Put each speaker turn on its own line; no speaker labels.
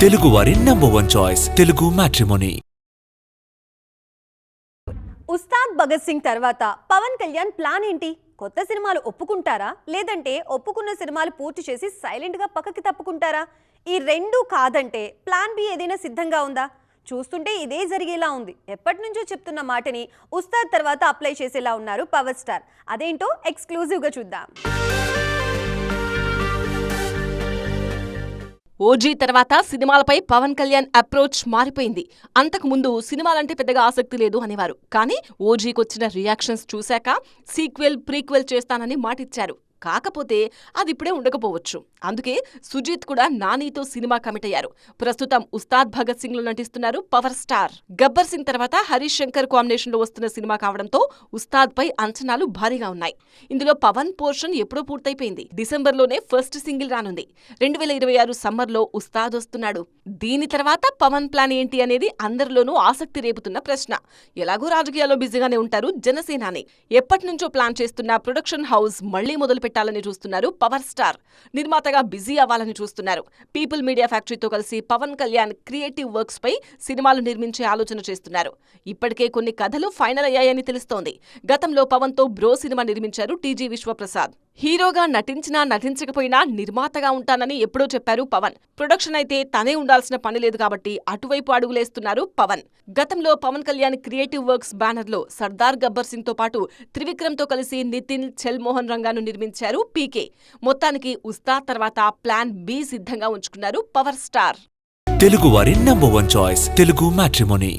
తెలుగువారి number one choice Telugu matrimony
Ustaad Bhagat Singh తర్వాత Pawan Kalyan plan ఏంటి? కొత్త సినిమాలు ఒప్పుకుంటారా? లేదంటే ఒప్పుకున్న సినిమాలు పూర్తి చేసి సైలెంట్గా పక్కకి తప్పుకుంటారా? ఈ రెండు కాదంటే ప్లాన్ బి ఏదైనా సిద్ధంగా ఉందా? చూస్తుంటే ఇదే జరిగేలా ఉంది. ఎప్పటి నుంచో చెప్తున్న మాటని ఉస్తాద్ తర్వాత అప్లై చేసేలా ఉన్నారు పవర్ స్టార్. అదేంటో ఎక్స్క్లూజివ్గా చూద్దాం.
ఓజీ తర్వాత సినిమాలపై పవన్ కళ్యాణ్ అప్రోచ్ మారిపోయింది. అంతకు ముందు సినిమాలంటే పెద్దగా ఆసక్తి లేదు అనేవారు. కానీ ఓజీకొచ్చిన రియాక్షన్స్ చూశాక సీక్వెల్ ప్రీక్వెల్ చేస్తానని మాటిచ్చారు. కాకపోతే అది ఇప్పుడే ఉండకపోవచ్చు. అందుకే సుజీత్ కూడా నానీతో సినిమా కమిట్ అయ్యారు ప్రస్తుతం ఉస్తాద్ భగత్ సింగ్లో నటిస్తున్నారు పవర్ స్టార్. గబ్బర్ సింగ్ తర్వాత హరీష్ శంకర్ కాంబినేషన్లో వస్తున్న సినిమా కావడంతో ఉస్తాద్ పై అంచనాలు భారీగా ఉన్నాయి. ఇందులో పవన్ పోర్షన్ ఎప్పుడో పూర్తయిపోయింది. డిసెంబర్లోనే ఫస్ట్ సింగిల్ రానుంది. రెండు వేల ఇరవై ఆరు సమ్మర్లో ఉస్తాద్ వస్తున్నాడు. దీని తర్వాత పవన్ ప్లాన్ ఏంటి అనేది అందరిలోనూ ఆసక్తి రేపుతున్న ప్రశ్న. ఎలాగో రాజకీయాల్లో బిజీగానే ఉంటారు జనసేనాని. ఎప్పటి నుంచో ప్లాన్ చేస్తున్న ప్రొడక్షన్ హౌస్ మళ్ళీ మొదలు పెట్టాలని చూస్తున్నారు. పవర్ స్టార్ నిర్మాతగా బిజీ అవ్వాలని చూస్తున్నారు. పీపుల్ మీడియా ఫ్యాక్టరీతో కలిసి పవన్ కళ్యాణ్ క్రియేటివ్ వర్క్స్ పై సినిమాలు నిర్మించే ఆలోచన చేస్తున్నారు. ఇప్పటికే కొన్ని కథలు ఫైనల్ అయ్యాయని తెలుస్తోంది. గతంలో పవన్తో బ్రో సినిమా నిర్మించారు టీజీ విశ్వప్రసాద్. హీరోగా నటించినా నటించకపోయినా నిర్మాతగా ఉంటానని ఎప్పుడో చెప్పారు పవన్. ప్రొడక్షన్ అయితే తనే ఉండాల్సిన పని లేదు కాబట్టి అటువైపు అడుగులేస్తున్నారు పవన్. గతంలో పవన్ కళ్యాణ్ క్రియేటివ్ వర్క్స్ బ్యానర్లో సర్దార్ గబ్బర్ సింగ్తో పాటు త్రివిక్రమ్తో కలిసి నితిన్ చెల్ మోహన్ రంగాను నిర్మించారు పీకే. మొత్తానికి ఉస్తాద్ తర్వాత ప్లాన్ బి సిద్ధంగా ఉంచుకున్నారు పవర్ స్టార్.
తెలుగువారి number one choice Telugu matrimony.